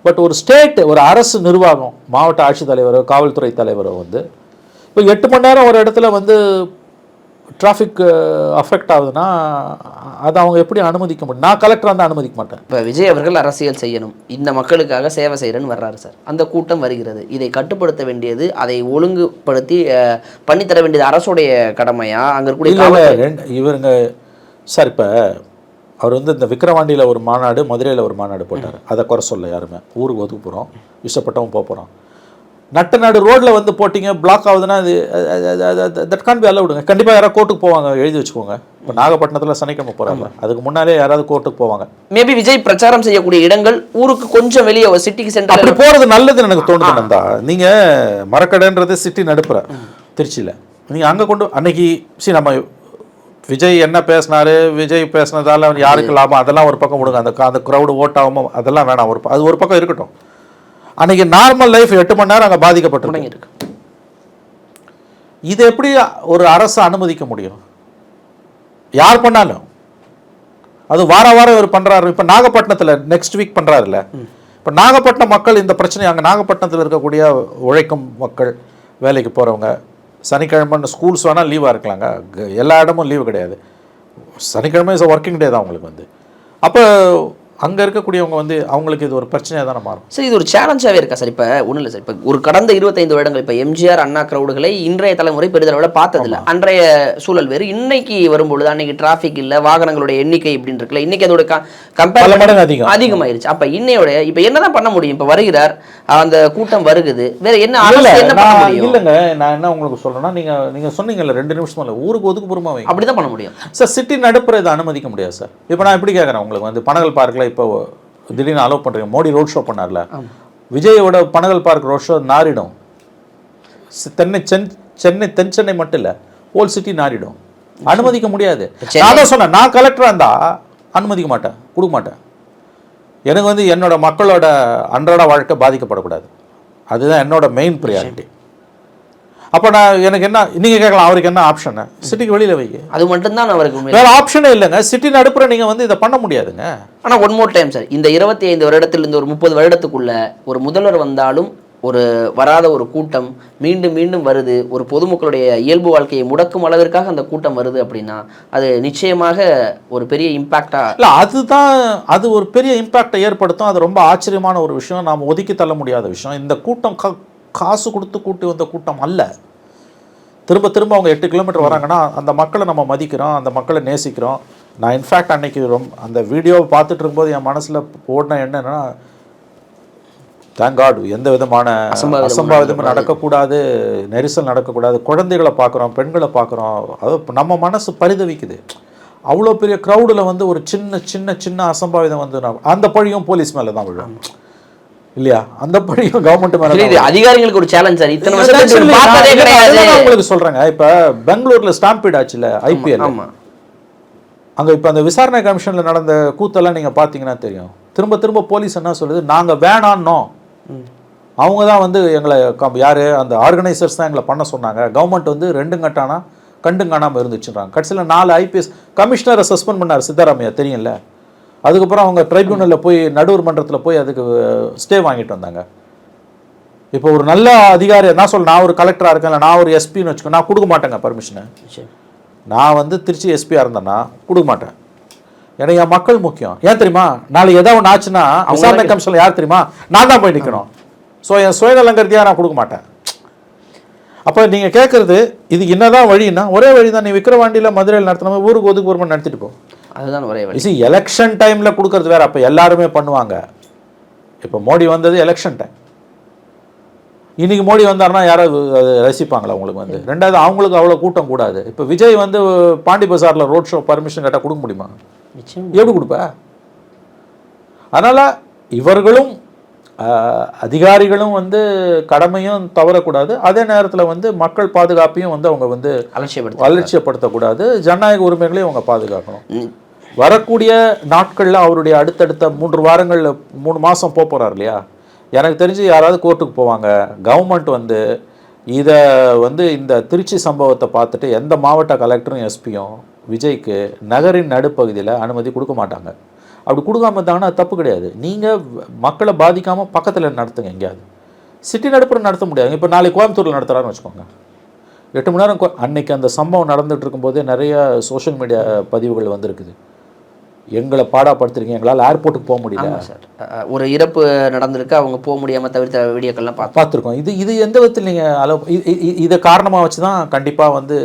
பட் ஒரு ஸ்டேட் ஒரு அரசு நிர்வாகம் மாவட்ட ஆட்சித்தலைவரோ காவல்துறை தலைவரோ வந்து இப்போ எட்டு மணி நேரம் ஒரு இடத்துல வந்து டிராஃபிக் அஃபெக்ட் ஆகுதுன்னா அதை அவங்க எப்படி அனுமதிக்க முடியும்? நான் கலெக்டர் வந்து அனுமதிக்க மாட்டேன். இப்போ விஜய் அவர்கள் அரசியல் செய்யணும். இந்த மக்களுக்காக சேவை செய்கிறேன்னு வர்றாரு சார். அந்த கூட்டம் வருகிறது. இதை கட்டுப்படுத்த வேண்டியது அதை ஒழுங்குபடுத்தி பண்ணித்தர வேண்டியது அரசுடைய கடமையா? அங்கே இருக்கக்கூடிய இவருங்க சார் இப்போ அவர் வந்து இந்த விக்கிரவாண்டியில் ஒரு மாநாடு மதுரையில் ஒரு மாநாடு போட்டார். அதை குறை சொல்ல யாருமே. ஊருக்கு ஒதுக்க போகிறோம் இஷ்டப்பட்டவங்க போக போகிறோம் நட்ட நாடு ரோட்டில் வந்து போட்டிங்க பிளாக் ஆகுதுன்னா அது தட் கான் பி விடுங்க கண்டிப்பாக யாராவது கோர்ட்டுக்கு போவாங்க எழுதி வச்சுக்கோங்க. இப்போ நாகப்பட்டினத்தில் சனிக்கிழமை போகிறாங்க அதுக்கு முன்னாலே யாராவது கோர்ட்டுக்கு போவாங்க. மேபி விஜய் பிரச்சாரம் செய்யக்கூடிய இடங்கள் ஊருக்கு கொஞ்சம் வெளியே சிட்டிக்கு சென்டர் அப்படி போகிறது நல்லதுன்னு எனக்கு தோணுது நந்தா. நீங்கள் மரக்கடைன்றது சிட்டி நடுப்புற திருச்சியில். நீங்கள் அங்கே கொண்டு அன்னைக்கு சரி நம்ம விஜய் என்ன பேசினாரு விஜய் பேசினதால அவன் யாருக்கு லாபம்? அதெல்லாம் ஒரு பக்கம் விடுங்க. அந்த அந்த க்ரௌடு ஓட்டாகாம அதெல்லாம் வேணாம். ஒரு அது ஒரு பக்கம் இருக்கட்டும். அன்னைக்கு நார்மல் லைஃப் எட்டு மணி நேரம் அங்கே பாதிக்கப்பட்டிருக்கு. இருக்கு இதை எப்படி ஒரு அரசு அனுமதிக்க முடியும்? யார் பண்ணாலும். அது வார வாரம் இவர் பண்றாரு. இப்போ நாகப்பட்டினத்தில் நெக்ஸ்ட் வீக் பண்றாருல்ல. இப்போ நாகப்பட்டினம் மக்கள் இந்த பிரச்சனை அங்கே நாகப்பட்டினத்தில் இருக்கக்கூடிய உழைக்கும் மக்கள் வேலைக்கு போகிறவங்க சனிக்கிழமை ஸ்கூல்ஸ் வேணால் லீவாக இருக்கலாங்க. எல்லா இடமும் லீவு கிடையாது. சனிக்கிழமை இஸ் ஒர்க்கிங் டே தான் அவங்களுக்கு வந்து. அப்போ அங்கே இருக்கக்கூடியவங்க வந்து அவங்களுக்கு இது ஒரு பிரச்சனையாக தானே மாறும். சார் இது ஒரு சேலஞ்சாகவே இருக்கா சார்? இப்போ ஒன்றும் இல்லை சார். இப்போ ஒரு கடந்த இருபத்தைந்து வருடங்கள் இப்போ எம்ஜிஆர் அண்ணா கிரௌடுகளை இன்றைய தலைமுறை பெரிதளவில் பார்த்ததில்ல. அன்றைய சூழல் வேறு. இன்னைக்கு வரும்பொழுது அன்னைக்கு டிராஃபிக் இல்லை வாகனங்களுடைய எண்ணிக்கை இப்படின்னு இருக்குல்ல இன்னைக்கு அதோட கம்பேர் மடங்கு அதிகம். அதிகமாயிருச்சு. அப்ப இன்னையோட இப்ப என்னதான் பண்ண முடியும்? இப்ப வருகிறார் அந்த கூட்டம் வருகுது. வேற என்ன என்ன பண்ண முடியும்? இல்லைங்க. நான் என்ன உங்களுக்கு சொல்றேன்னா நீங்க நீங்க சொன்னீங்கல்ல ரெண்டு நிமிஷம் இல்லை ஊருக்கு ஒதுக்குப்புறமா வைங்க. அப்படிதான் பண்ண முடியும். சார் சிட்டி நடுப்புற இதை அனுமதிக்க முடியாது சார். இப்போ நான் எப்படி கேட்குறேன் உங்களுக்கு வந்து பனகல் பார்க்கில் இப்போ திடீர்னு அலோவ் பண்ணுறீங்க மோடி ரோட் ஷோ பண்ணார்ல. விஜயோட பனகல் பார்க் ரோட் ஷோ நாரிடும் தென்னை சென் சென்னை தென் சென்னை மட்டும் இல்லை ஹோல் சிட்டி நாரிடும் அனுமதிக்க முடியாது. நான் சொன்னேன். நான் கலெக்டராக இருந்தா அனுமதிக்க மாட்டேன். கொடுக்க மாட்டேன். எனக்கு வந்து என்னோட மக்களோட அன்றாட வாழ்க்கை பாதிக்கப்படக்கூடாது. அதுதான் என்னோட மெயின் ப்ரியாரிட்டி அப்போ நான் எனக்கு என்ன நீங்கள் கேட்கலாம் அவருக்கு என்ன ஆப்ஷன் சிட்டிக்கு வெளியில் வைங்க. அது மட்டும்தான் அவருக்கு. வேற ஆப்ஷனே இல்லைங்க. சிட்டி நடுப்புற நீங்க வந்து இதை பண்ண முடியாதுங்க. ஆனா ஒன் மோர் டைம் சார் இந்த இருபத்தி ஐந்து வருடத்தில் இந்த ஒரு முப்பது வருடத்துக்குள்ள ஒரு முதல்வர் வந்தாலும் ஒரு வராத ஒரு கூட்டம் மீண்டும் மீண்டும் வருது. ஒரு பொதுமக்களுடைய இயல்பு வாழ்க்கையை முடக்கும் அளவிற்காக அந்த கூட்டம் வருது அப்படின்னா அது நிச்சயமாக ஒரு பெரிய இம்பாக்டா இல்ல அதுதான் அது ஒரு பெரிய இம்பாக்டை ஏற்படுத்தும். அது ரொம்ப ஆச்சரியமான ஒரு விஷயம். நாம் ஒதுக்கி தள்ள முடியாத விஷயம். இந்த கூட்டம் கா காசு கொடுத்து கூட்டி வந்த கூட்டம் அல்ல. திரும்ப திரும்ப அவங்க எட்டு கிலோமீட்டர் வராங்கன்னா அந்த மக்களை நம்ம மதிக்கிறோம் அந்த மக்களை நேசிக்கிறோம். நான் இன்ஃபேக்ட் அன்னைக்கு அந்த வீடியோவை பார்த்துட்டு இருக்கும்போது என் மனசுல ஓடின என்னன்னா தேங்க் காட் எந்த விதமான அசம்பாவிதமும் நடக்கக்கூடாது. நெரிசல் நடக்கக்கூடாது குழந்தைகளை பார்க்குறோம் பெண்களை பார்க்குறோம். அது நம்ம மனசு பரிதவிக்குது. அவ்வளோ பெரிய க்ரௌடில் வந்து ஒரு சின்ன சின்ன சின்ன அசம்பாவிதம் வந்து அந்த பழியும் போலீஸ் மேலே தான் விழும் இல்லையா? அந்த பழியும் கவர்மெண்ட் மேலே இது அதிகாரிகளுக்கு ஒரு சேலஞ்ச் சார். இத்தனை Actually, பார்த்ததே கிடையாது. உங்களுக்கு சொல்றேங்க. இப்ப பெங்களூர்ல ஸ்டாம்பீட் ஆச்சுல ஐபிஎல். ஆமா. அங்க இப்ப அந்த விசாரணை கமிஷன்ல நடந்த கூத்தெல்லாம் நீங்க பாத்தீங்கன்னா தெரியும். திரும்ப திரும்ப போலீஸ் என்ன சொல்லுது? நாங்க வேணான்னோம். அவங்க தான் வந்து எங்களை யாரு? அந்த ஆர்கனைசர்ஸ் தான் எங்களை பண்ண சொன்னாங்க. கவர்மெண்ட் வந்து ரெண்டும் கட்டானா கண்டும் காணாம இருந்துச்சுன்றாங்க. கடைசியில் நாலு ஐபிஎஸ் கமிஷனரை சஸ்பெண்ட் பண்ணார் சித்தராமையா தெரியும்ல? அதுக்கப்புறம் அவங்க ட்ரைபியூனல்ல போய் நடுவர் மன்றத்துல போய் அதுக்கு ஸ்டே வாங்கிட்டு வந்தாங்க. இப்போ ஒரு நல்ல அதிகாரி நான் சொல்ல நான் ஒரு கலெக்டராக இருக்கேன் நான் ஒரு எஸ்பின்னு வச்சுக்கோ நான் கொடுக்க மாட்டேங்க பர்மிஷனை. நான் வந்து திருச்சி எஸ்பியாக இருந்தேன்னா கொடுக்க மாட்டேன். எனக்கு என் மக்கள் முக்கியம். ஏன் தெரியுமா? நாளைக்கு ஏதாவது ஒன்று ஆச்சுன்னா விசாரணை கமிஷனில் யார் தெரியுமா? நான் தான் போய் நிற்கணும் ஸோ என் சுயநலங்கிறதையாக நான் கொடுக்க மாட்டேன். அப்போ நீங்கள் கேட்குறது இது என்னதான் வழின்னா ஒரே வழி தான் நீ விக்கிரவாண்டியில் மதுரையில் நடத்தின ஊருக்கு ஒதுக்கு ஒரு நடத்திட்டு போ. அதுதான் ஒரே வழி. எலெக்ஷன் டைமில் கொடுக்கறது வேற. அப்போ எல்லாருமே பண்ணுவாங்க. இப்போ மோடி வந்தது எலெக்ஷன் டைம் இன்னைக்கு மோடி வந்தாருன்னா யாராவது அது ரசிப்பாங்களா உங்களுக்கு வந்து? ரெண்டாவது அவங்களுக்கு அவ்வளோ கூட்டம் கூடாது. இப்போ விஜய் வந்து பாண்டி பஜாரில் ரோட் ஷோ பர்மிஷன் கேட்டால் கொடுக்க முடியுமா? எப்படி கொடுப்ப? அதனால் இவர்களும் அதிகாரிகளும் வந்து கடமையும் தவறக்கூடாது. அதே நேரத்தில் வந்து மக்கள் பாதுகாப்பையும் வந்து அவங்க வந்து அலட்சியப்படுத்த அலட்சியப்படுத்தக்கூடாது. ஜனநாயக உரிமைகளையும் அவங்க பாதுகாக்கணும். வரக்கூடிய நாட்களில் அவருடைய அடுத்தடுத்த மூன்று வாரங்களில் மூணு மாதம் போக போகிறார் இல்லையா? எனக்கு தெரிஞ்சு யாராவது கோர்ட்டுக்கு போவாங்க. கவர்மெண்ட் வந்து இதை வந்து இந்த திருச்சி சம்பவத்தை பார்த்துட்டு எந்த மாவட்ட கலெக்டரும் எஸ்பியும் விஜய்க்கு நகரின் நடுப்பகுதியில் அனுமதி கொடுக்க மாட்டாங்க. அப்படி கொடுக்காம இருந்தாங்கன்னா தப்பு கிடையாது. நீங்கள் மக்களை பாதிக்காமல் பக்கத்தில் நடத்துங்க எங்கேயாவது. சிட்டி நடுப்புறம் நடத்த முடியாது. இப்போ நாளைக்கு கோயம்புத்தூரில் நடத்துகிறாருன்னு வச்சுக்கோங்க. எட்டு மணி நேரம் அன்னைக்கு அந்த சம்பவம் நடந்துட்டு இருக்கும்போதே நிறைய சோஷியல் மீடியா பதிவுகள் வந்திருக்குது. எங்களை பாடாப்படுத்துறீங்க எங்களால் ஏர்போர்ட்டுக்கு போக முடியல. சார். ஒரு இறப்பு நடந்திருக்கு அவங்க போக முடியாமல் தவிர்த்த வீடியோக்கள்லாம் பார்த்துருக்கோம். இது இது எந்த விதத்தில் நீங்கள் அளவு இதை காரணமாக வச்சு தான் கண்டிப்பாக வந்து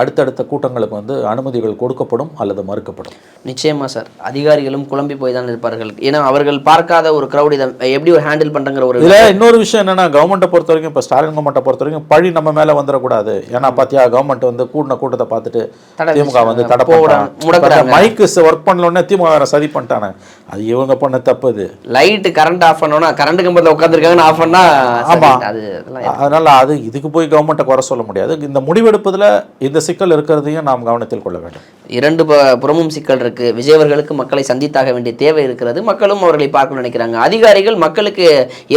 அடுத்தடுத்த கூட்டங்களுக்கு வந்து அனுமதிகள் கொடுக்கப்படும் அல்லது மறுக்கப்படும். நிச்சயமா சார் அதிகாரிகளும் குழம்பி போய் தான் இருப்பார்கள். ஏன்னா அவர்கள் பார்க்காத ஒரு crowd இதை எப்படி ஒரு ஹேண்டில் பண்றங்கிற ஒரு இதில் இன்னொரு விஷயம் என்னன்னா கவர்மெண்ட்டை பொறுத்த வரைக்கும் இப்போ ஸ்டாலின் கவர்மெண்ட்டை பொறுத்த வரைக்கும் பழி நம்ம மேலே வந்துடக்கூடாது. ஏன்னா பார்த்தியா கவர்மெண்ட் வந்து கூட்டின கூட்டத்தை பார்த்துட்டு தடை திமுக வந்து தடை போடுறாங்க, முடக்குறாங்க. மைக்கு ஒர்க் பண்ணல உடனே திமுக வேற சதி பண்ணிட்டானே அது இவங்க பண்ண தப்பு இது. லைட் கரண்ட் ஆஃப் பண்ணோம்னா கரண்ட் கம்பத்தில் உட்காந்துருக்காங்கன்னு ஆஃப் பண்ணா சரி, ஆமா. அது அதனால அது இதுக்கு போய் கவர்மெண்ட்டை குறை சொல்ல முடியாது. இந்த முடிவெடுப்பதில் இந்த சிக்கல் இருக்கிறதையும் நாம் கவனத்தில் கொள்ள வேண்டும். இரண்டு புறமும் சிக்கல் இருக்கு. விஜய் அவர்களுக்கு மக்களை சந்தித்தாக வேண்டிய தேவை இருக்கிறது. மக்களும் அவர்களை பார்க்கணும்னு நினைக்கிறாங்க. அதிகாரிகள் மக்களுக்கு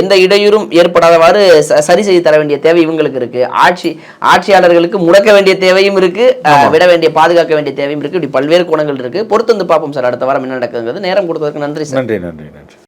எந்த இடையூறும் ஏற்படாதவாறு சரி செய்து தர வேண்டிய தேவை இவங்களுக்கு இருக்கு. ஆட்சி ஆட்சியாளர்களுக்கு முடக்க வேண்டிய தேவையும் இருக்கு. விட வேண்டிய பாதுகாக்க வேண்டிய தேவையும் இருக்கு. இப்படி பல்வேறு கோணங்கள் இருக்கு. பொறுத்து வந்து பார்ப்போம் சார். அடுத்த வாரம் என்ன நடக்குதுங்கிறது. நேரம் கொடுத்ததற்கு நன்றி சார். நன்றி நன்றி நன்றி.